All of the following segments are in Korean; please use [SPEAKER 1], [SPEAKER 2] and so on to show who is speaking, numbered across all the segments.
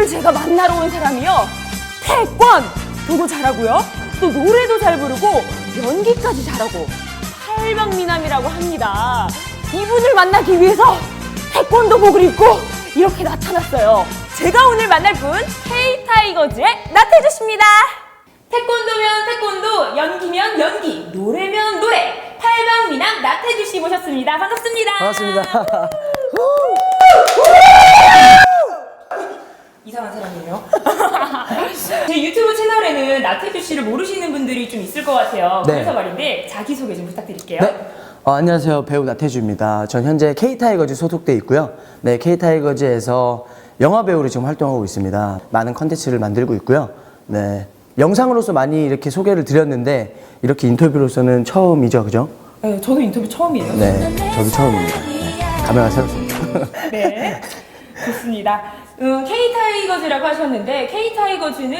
[SPEAKER 1] 오늘 제가 만나러 온 사람이요. 태권도도 잘하고요. 또 노래도 잘 부르고 연기까지 잘하고 팔방미남이라고 합니다. 이분을 만나기 위해서 태권도복을 입고 이렇게 나타났어요. 제가 오늘 만날 분 K-타이거즈의 나태주 씨입니다. 태권도면 태권도, 연기면 연기, 노래면 노래. 팔방미남 나태주 씨 모셨습니다. 반갑습니다.
[SPEAKER 2] 반갑습니다.
[SPEAKER 1] 이상한 사람이에요. 제 유튜브 채널에는 나태주 씨를 모르시는 분들이 좀 있을 것 같아요.
[SPEAKER 2] 네.
[SPEAKER 1] 그래서 말인데 자기 소개 좀 부탁드릴게요.
[SPEAKER 2] 네. 어, 안녕하세요. 배우 나태주입니다. 전 현재 K타이거즈 소속돼 있고요. 네, K타이거즈에서 영화 배우로 지금 활동하고 있습니다. 많은 컨텐츠를 만들고 있고요. 네. 영상으로서 많이 이렇게 소개를 드렸는데 이렇게 인터뷰로서는 처음이죠, 그죠?
[SPEAKER 1] 네, 저도 인터뷰 처음이에요.
[SPEAKER 2] 네, 저도 처음입니다. 네. 감회가 새롭습니다.
[SPEAKER 1] 네. 좋습니다. 음, K-타이거즈라고 하셨는데 K-타이거즈는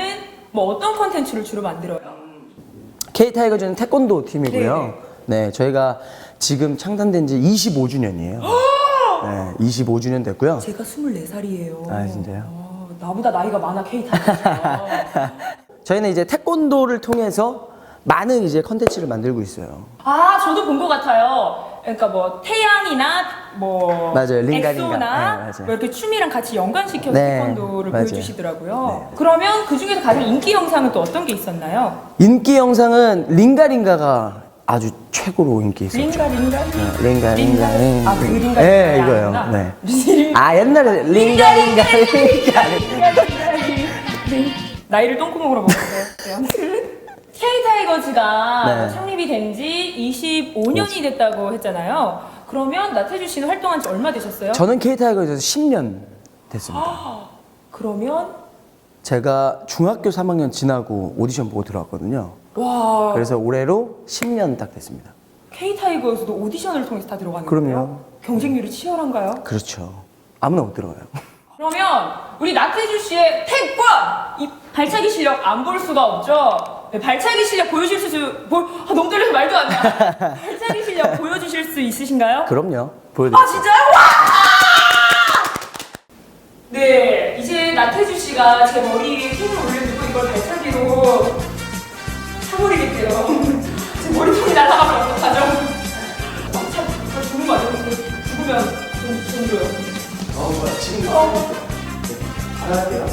[SPEAKER 1] 뭐 어떤 컨텐츠를 주로 만들어요?
[SPEAKER 2] K타이거즈는 태권도 팀이고요. 네, 저희가 지금 창단된 지 25주년이에요. 네, 25주년 됐고요.
[SPEAKER 1] 제가 24살이에요.
[SPEAKER 2] 아, 진짜요?
[SPEAKER 1] 나보다 나이가 많아 K-타이거즈가.
[SPEAKER 2] 저희는 이제 태권도를 통해서 많은 이제 컨텐츠를 만들고 있어요.
[SPEAKER 1] 아, 저도 본 것 같아요. 그러니까 뭐 태양이나 뭐
[SPEAKER 2] 맞아요. 링가, 링가.
[SPEAKER 1] 엑소나
[SPEAKER 2] 네, 맞아요.
[SPEAKER 1] 뭐 이렇게 춤이랑 같이 연관시켜서
[SPEAKER 2] 네,
[SPEAKER 1] 태권도를
[SPEAKER 2] 맞아요.
[SPEAKER 1] 보여주시더라고요. 그러면 그 중에서 가장 인기 영상은 또 어떤 게 있었나요?
[SPEAKER 2] 인기 영상은 링가링가가 아주 최고로 인기 있었죠.
[SPEAKER 1] 링가 링가
[SPEAKER 2] 네, 링가 링가 링가.
[SPEAKER 1] 아, 그 링가
[SPEAKER 2] 네,
[SPEAKER 1] 링가
[SPEAKER 2] 이거요.
[SPEAKER 1] 아니구나.
[SPEAKER 2] 네.
[SPEAKER 1] 무슨 링-
[SPEAKER 2] 아 옛날에 링가 링가 링가.
[SPEAKER 1] 나이를 똥구멍으로 먹었어요. 아무튼 K-타이거즈가
[SPEAKER 2] 네.
[SPEAKER 1] 창립이 된 지 25년이 됐다고 했잖아요. 그러면 나태주 씨는 활동한 지 얼마 되셨어요?
[SPEAKER 2] 저는 K타이거즈에서 10년 됐습니다.
[SPEAKER 1] 그러면
[SPEAKER 2] 제가 중학교 3학년 지나고 오디션 보고 들어왔거든요.
[SPEAKER 1] 와
[SPEAKER 2] 그래서 올해로 10년 딱 됐습니다.
[SPEAKER 1] K-타이거즈도 오디션을 통해서 다 들어가는
[SPEAKER 2] 그럼요.
[SPEAKER 1] 거예요? 경쟁률이 치열한가요?
[SPEAKER 2] 그렇죠. 아무나 못 들어가요.
[SPEAKER 1] 그러면 우리 나태주 씨의 태권 이 발차기 실력 안 볼 수가 없죠. 네, 발차기 실력 보여주실 수 보, 아, 너무 떨려서 말도 안 나. 발차기 실력 보여주실 수 있으신가요?
[SPEAKER 2] 그럼요.
[SPEAKER 1] 아
[SPEAKER 2] 보여드릴게요.
[SPEAKER 1] 진짜요? 와! 네, 이제 나태주 씨가 제 머리 위에 힘을 올려주고 이걸 발차기로 차버리겠대요. 제 머리통이 날아가면 어떡하죠? 아, 참, 저 죽는 거 아니에요? 저 죽으면 좀, 좀 줘요.
[SPEAKER 2] 어, 뭐야, 지금
[SPEAKER 1] 어.
[SPEAKER 2] 할게요.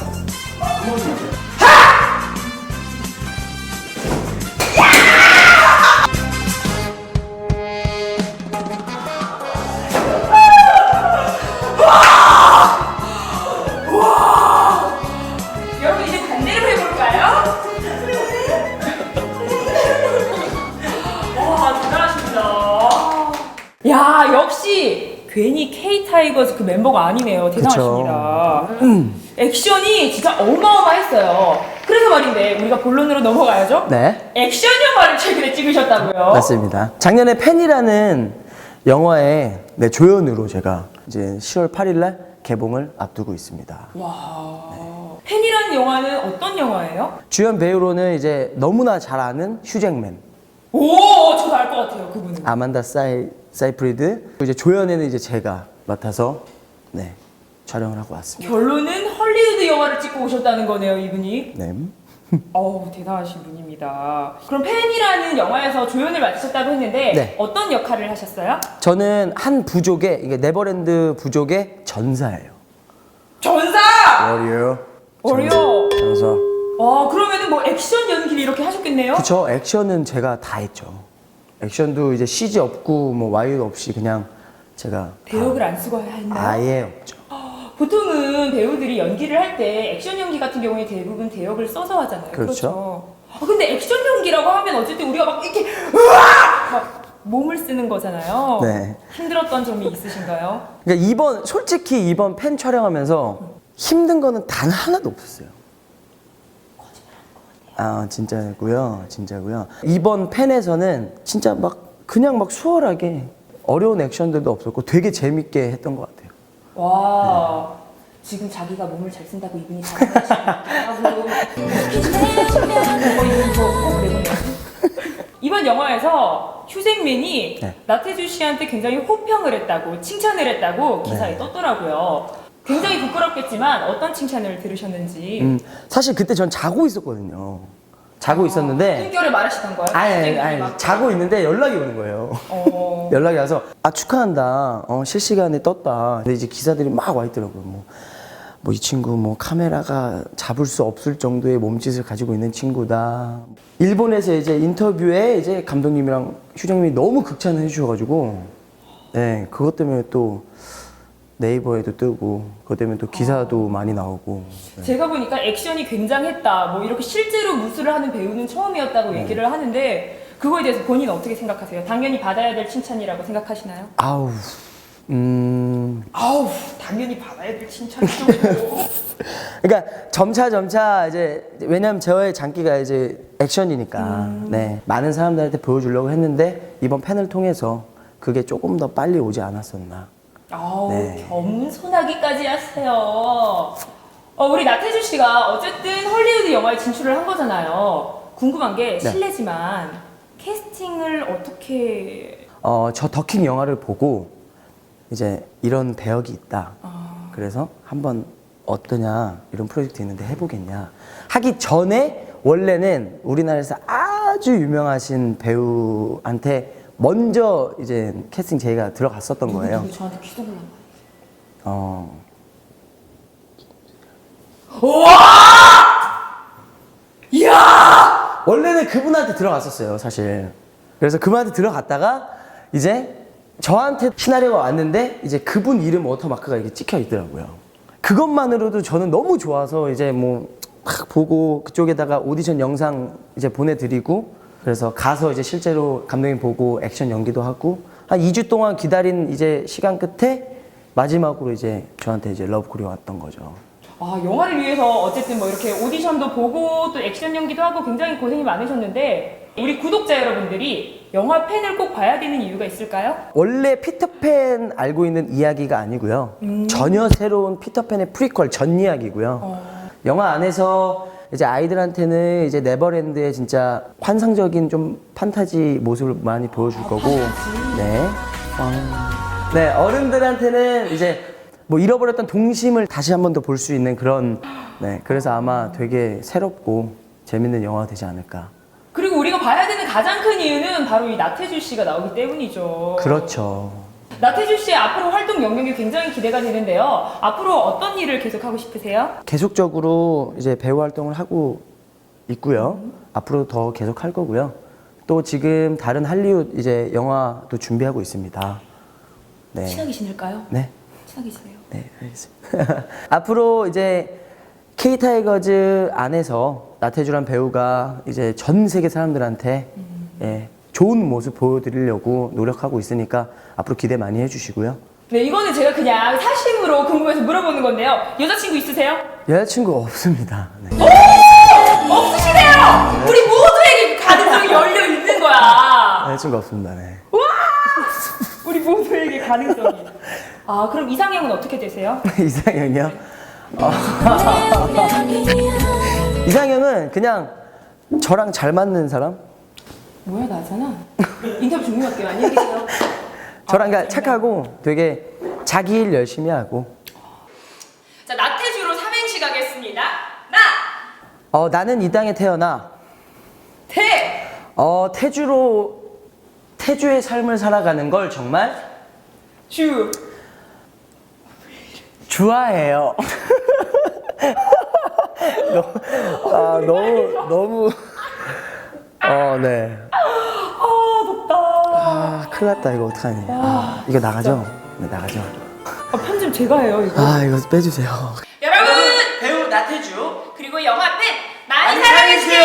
[SPEAKER 1] 여러분 야 역시 괜히 K 타이거즈 그 멤버가 아니네요. 대단하십니다. 액션이 진짜 어마어마했어요. 그래서 말인데 우리가 본론으로 넘어가야죠.
[SPEAKER 2] 네.
[SPEAKER 1] 액션 영화를 최근에 찍으셨다고요?
[SPEAKER 2] 맞습니다. 작년에 팬이라는 영화의 네, 조연으로 제가 이제 10월 8일 날 개봉을 앞두고 있습니다.
[SPEAKER 1] 와. 팬이라는 영화는 어떤 영화예요?
[SPEAKER 2] 주연 배우로는 이제 너무나 잘 아는 휴잭맨,
[SPEAKER 1] 오, 저도 알 것 같아요, 그분은.
[SPEAKER 2] 아만다 사이 사이프리드, 이제 조연에는 이제 제가 맡아서 네 촬영을 하고 왔습니다.
[SPEAKER 1] 결론은 헐리우드 영화를 찍고 오셨다는 거네요, 이분이.
[SPEAKER 2] 네.
[SPEAKER 1] 어우, 대단하신 분입니다. 그럼 팬이라는 영화에서 조연을 맡으셨다고 했는데
[SPEAKER 2] 네.
[SPEAKER 1] 어떤 역할을 하셨어요?
[SPEAKER 2] 저는 한 부족의 이게 네버랜드 부족의 전사예요.
[SPEAKER 1] 전사!
[SPEAKER 2] 어려.
[SPEAKER 1] 어려.
[SPEAKER 2] 전사.
[SPEAKER 1] 와, 그러면은 뭐 액션 연기를 이렇게 하셨겠네요?
[SPEAKER 2] 그쵸 액션은 제가 다 했죠. 액션도 이제 CG 없고 뭐 와이드 없이 그냥 제가 다
[SPEAKER 1] 대역을 안 쓰고 했나요?
[SPEAKER 2] 아예 없죠.
[SPEAKER 1] 보통은 배우들이 연기를 할 때 액션 연기 같은 경우에 대부분 대역을 써서 하잖아요.
[SPEAKER 2] 그렇죠.
[SPEAKER 1] 아, 근데 액션 연기라고 하면 어쨌든 우리가 막 이렇게 으악! 막 몸을 쓰는 거잖아요.
[SPEAKER 2] 네.
[SPEAKER 1] 힘들었던 점이 있으신가요?
[SPEAKER 2] 그러니까 이번 솔직히 이번 팬 촬영하면서 힘든 거는 단 하나도 없었어요. 아 진짜고요, 진짜고요. 이번 팬에서는 진짜 막 그냥 막 수월하게 어려운 액션들도 없었고 되게 재밌게 했던 것 같아요.
[SPEAKER 1] 와 지금 자기가 몸을 잘 쓴다고 이분이 잘하시고 이번 영화에서 휴잭맨이
[SPEAKER 2] 네.
[SPEAKER 1] 나태주 씨한테 굉장히 호평을 했다고 칭찬을 했다고 기사에
[SPEAKER 2] 네.
[SPEAKER 1] 떴더라고요. 굉장히 부끄럽겠지만 어떤 칭찬을 들으셨는지
[SPEAKER 2] 음, 사실 그때 전 자고 있었거든요. 자고 있었는데
[SPEAKER 1] 숨결을 말하시던 거예요?
[SPEAKER 2] 아니 아니, 아니
[SPEAKER 1] 막,
[SPEAKER 2] 자고 있는데 연락이 오는 거예요.
[SPEAKER 1] 어,
[SPEAKER 2] 연락이 와서 아 축하한다. 어, 실시간에 떴다. 근데 이제 기사들이 막 와 있더라고요. 뭐. 뭐 이 친구 뭐 카메라가 잡을 수 없을 정도의 몸짓을 가지고 있는 친구다. 일본에서 이제 인터뷰에 이제 감독님이랑 휴정님이 너무 극찬을 해주셔가지고, 네 그것 때문에 또 네이버에도 뜨고, 그것 때문에 또 기사도 많이 나오고. 네.
[SPEAKER 1] 제가 보니까 액션이 굉장했다. 뭐 이렇게 실제로 무술을 하는 배우는 처음이었다고
[SPEAKER 2] 네.
[SPEAKER 1] 얘기를 하는데 그거에 대해서 본인은 어떻게 생각하세요? 당연히 받아야 될 칭찬이라고 생각하시나요?
[SPEAKER 2] 아우, 음,
[SPEAKER 1] 아우 당연히 받아야 될 칭찬이죠.
[SPEAKER 2] 그러니까 점차 점차 이제 왜냐면 저의 장기가 이제 액션이니까 네 많은 사람들한테 보여주려고 했는데 이번 팬을 통해서 그게 조금 더 빨리 오지 않았었나
[SPEAKER 1] 아우
[SPEAKER 2] 네.
[SPEAKER 1] 겸손하기까지 하세요. 어, 우리 나태주 씨가 어쨌든 헐리우드 영화에 진출을 한 거잖아요. 궁금한 게
[SPEAKER 2] 네.
[SPEAKER 1] 실례지만 캐스팅을 어떻게
[SPEAKER 2] 어 저 더킹 영화를 보고 이제 이런 배역이 있다
[SPEAKER 1] 아.
[SPEAKER 2] 그래서 한번 어떠냐 이런 프로젝트 있는데 해보겠냐 하기 전에 원래는 우리나라에서 아주 유명하신 배우한테 먼저 이제 캐스팅 제의가 들어갔었던 거예요.
[SPEAKER 1] 누구 저한테 귀속 올라간
[SPEAKER 2] 어,
[SPEAKER 1] 이야!
[SPEAKER 2] 원래는 그분한테 들어갔었어요, 사실. 그래서 그분한테 들어갔다가 이제 저한테 시나리오가 왔는데 이제 그분 이름 워터마크가 이렇게 찍혀 있더라고요. 그것만으로도 저는 너무 좋아서 이제 뭐 막 보고 그쪽에다가 오디션 영상 이제 보내드리고 그래서 가서 이제 실제로 감독님 보고 액션 연기도 하고 한 2주 동안 기다린 이제 시간 끝에 마지막으로 이제 저한테 이제 러브콜이 왔던 거죠.
[SPEAKER 1] 아, 영화를 위해서 어쨌든 뭐 이렇게 오디션도 보고 또 액션 연기도 하고 굉장히 고생이 많으셨는데 우리 구독자 여러분들이 영화 팬을 꼭 봐야 되는 이유가 있을까요?
[SPEAKER 2] 원래 피터팬 알고 있는 이야기가 아니고요. 전혀 새로운 피터팬의 프리퀄 전 이야기고요. 영화 안에서 이제 아이들한테는 이제 네버랜드의 진짜 환상적인 좀 판타지 모습을 많이 보여줄 거고, 네. 어, 네 어른들한테는 이제 뭐 잃어버렸던 동심을 다시 한 번 더 볼 수 있는 그런, 네 그래서 아마 되게 새롭고 재밌는 영화가 되지 않을까.
[SPEAKER 1] 그리고 우리가 봐야 되는 가장 큰 이유는 바로 이 나태주 씨가 나오기 때문이죠.
[SPEAKER 2] 그렇죠.
[SPEAKER 1] 나태주 씨의 앞으로 활동 영역이 굉장히 기대가 되는데요. 앞으로 어떤 일을 계속 하고 싶으세요?
[SPEAKER 2] 계속적으로 이제 배우 활동을 하고 있고요. 앞으로 더 계속 할 거고요. 또 지금 다른 할리우드 이제 영화도 준비하고 있습니다. 네.
[SPEAKER 1] 친하게 지낼까요?
[SPEAKER 2] 네.
[SPEAKER 1] 친하게 지내요.
[SPEAKER 2] 네, 알겠습니다. 앞으로 이제 K 타이거즈 안에서 나태주란 배우가 이제 전 세계 사람들한테 예, 좋은 모습 보여드리려고 노력하고 있으니까 앞으로 기대 많이 해주시고요.
[SPEAKER 1] 네, 이거는 제가 그냥 사심으로 궁금해서 물어보는 건데요. 여자친구 있으세요?
[SPEAKER 2] 여자친구 없습니다. 네.
[SPEAKER 1] 없으시대요! 우리 모두에게 가능성이 열려 있는 거야.
[SPEAKER 2] 여자친구 없습니다. 네.
[SPEAKER 1] 우리 모두에게 가능성이. 아, 그럼 이상형은 어떻게 되세요?
[SPEAKER 2] 이상형이요? 어. 이상형은 그냥 저랑 잘 맞는 사람?
[SPEAKER 1] 뭐야, 나잖아. 인터뷰 종료할게요. 안녕히 계세요.
[SPEAKER 2] 저랑 그러니까 착하고 되게 자기 일 열심히 하고
[SPEAKER 1] 자, 나태주로 삼행시 가겠습니다. 나!
[SPEAKER 2] 어, 나는 이 땅에 태어나
[SPEAKER 1] 태!
[SPEAKER 2] 어, 태주로 태주의 삶을 살아가는 걸 정말
[SPEAKER 1] 주!
[SPEAKER 2] 좋아해요. 너무, 아, 너무 너무 어, 네. 큰일 났다. 이거 어떡하니. 아, 이거 나가죠? 네, 나가죠.
[SPEAKER 1] 아, 편집 제가 해요, 이거.
[SPEAKER 2] 아, 이거 빼주세요.
[SPEAKER 1] 여러분!
[SPEAKER 2] 배우 나태주
[SPEAKER 1] 그리고 영화 팬 많이!
[SPEAKER 2] 사랑해주세요!